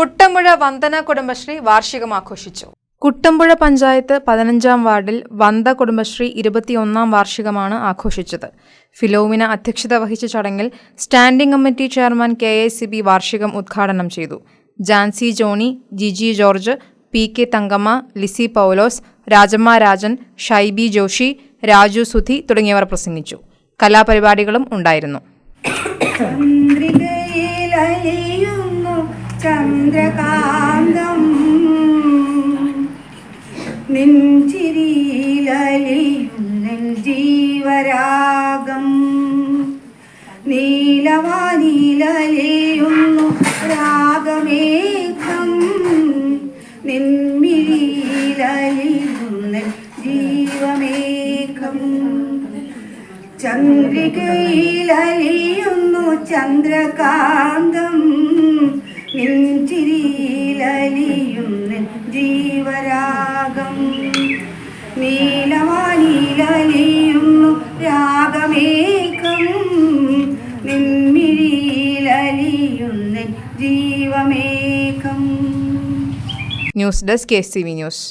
കുട്ടമ്പുഴ വന്ദന കുടുംബശ്രീ വാർഷികം ആഘോഷിച്ചു കുട്ടമ്പുഴ പഞ്ചായത്ത് പതിനഞ്ചാം വാർഡിൽ വന്ദ കുടുംബശ്രീ ഇരുപത്തിയൊന്നാം വാർഷികമാണ് ആഘോഷിച്ചത്. ഫിലോമിന അധ്യക്ഷത വഹിച്ച ചടങ്ങിൽ standing committee chairman K A C B വാർഷികം ഉദ്ഘാടനം ചെയ്തു. Jancy Johny Jiji George P K Thankamma Lissy Paulose Rajamma Rajan Shaibi Joshi Raju Sudhi തുടങ്ങിയവർ പ്രസംഗിച്ചു. കലാപരിപാടികളും ഉണ്ടായിരുന്നു. ചന്ദ്രകാന്തം. നെഞ്ചിരിയിലലിയുന്നെൻ ജീവരാഗം നീലവാനിലലിയുന്നു രാഗമേഘം. നിൻമിഴിയിലലിയുന്നെൻ ജീവമേഘം ചന്ദ്രികയിലലിയുന്നു ചന്ദ്രകാന്തം. നെഞ്ചിരിയിലലിയുന്ന ജീവരാഗം. നീലവാനിലലിയുന്നു രാഗമേകം നിമ്മിഴിയിലലിയുന്ന ജീവമേകം news desk K C V news.